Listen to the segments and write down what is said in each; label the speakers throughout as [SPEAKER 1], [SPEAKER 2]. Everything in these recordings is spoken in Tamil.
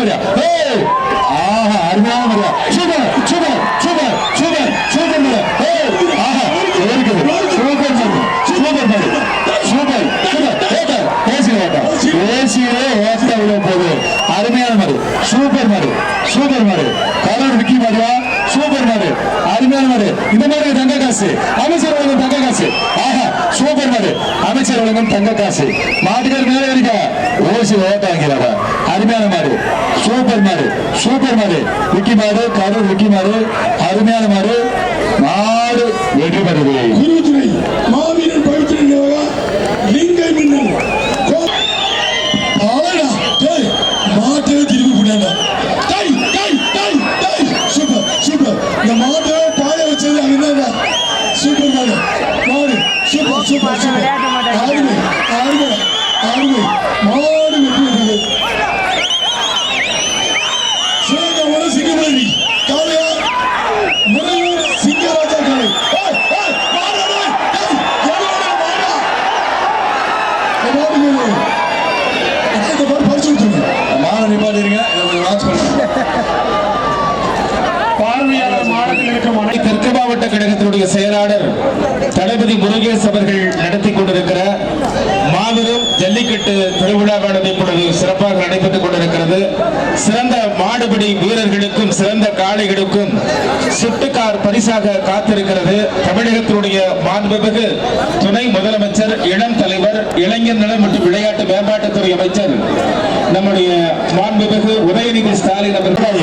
[SPEAKER 1] மரியா ஏய்! ஆஹா அருமையான Maria super super super super super Maria ஏய் ஆஹா இருக்குது சூப்பர் மரி சூப்பர் மரி சூப்பர் சூப்பர் ஓட்டர் பேசி ஓட்டம் பேசியே ஓட்ட உள்ள அருமையான சூப்பர் சூப்பர் விக்கி சூப்பர் அருமையான இந்த மாதிரி தங்க காசு அமைச்சர் வழங்கும் தங்க காசு. ஆஹா சூப்பர் அமைச்சர் வழங்கும் தங்க காசு. மேலே இருக்க ஓசி ஓட்ட சூப்பர் மாடு சூப்பர் மாடு விக்கி மாடு கரூர் விக்கி மாடு அருமையான மாடு மாடு வெற்றி பெறுது
[SPEAKER 2] குருத்துறை மாவீரன் பவித்திர நிலையா லிங்கை மின்னல் கோ- ஆளடா, டேய், மாட்டை திருப்பி விடாண்டா. டேய், டேய், டேய், டேய். Super, super. இந்த மாட்டை பாய வச்சது அங்கதான்டா. சூப்பர் மாடு, மாடு. Super, super, super.
[SPEAKER 3] தெற்கு மாவட்ட கழகத்தினுடைய செயலாளர் தளபதி முருகேஷ் அவர்கள் நடத்தி கொண்டிருக்கிற மாபெரும் ஜல்லிக்கட்டு திருவிழாவானது இப்பொழுது சிறப்பாக நடைபெற்றுக் கொண்டிருக்கிறது. சிறந்த மாடுபிடி வீரர்களுக்கும் சிறந்த காளைகளுக்கும் சுட்டுக்கார் பரிசாக காத்திருக்கிறது. தமிழகத்தினுடைய மாண்புமிகு துணை முதலமைச்சர் இளம் தலைவர் இளைஞர் நலன் மற்றும் விளையாட்டு மேம்பாட்டுத்துறை அமைச்சர் நம்முடைய மாண்புமிகு உதயநிதி ஸ்டாலின் அவர்கள்.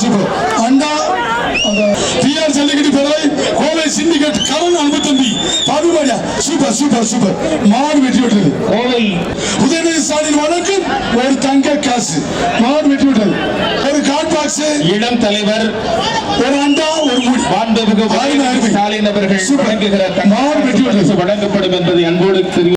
[SPEAKER 2] சூப்பர் அண்டா அந்த டிஆர் ஜல்லிக்கட்டு பேரவை கோவை சிண்டிகேட் கரண் அன்பு தம்பி பாதுபாடியா சூப்பர் சூப்பர் சூப்பர். மாடு வெற்றி விட்டது.
[SPEAKER 3] கோவை.
[SPEAKER 2] உதயநிதி ஸ்டாலின் வழக்கம் ஒரு தங்க காசு. மாடு வெற்றி விட்டது. ஒரு பாக்ஸ்
[SPEAKER 3] இளம் தலைவர்
[SPEAKER 2] ஒரு அண்டா ஒரு மூடி
[SPEAKER 3] மாண்புமிகு. ஸ்டாலின் அவர்கள். வழங்குகிற
[SPEAKER 2] மாடு வெற்றி பெற்றது.
[SPEAKER 3] வழங்கப்படும் என்பதை அன்போடு தெரிவித்துக்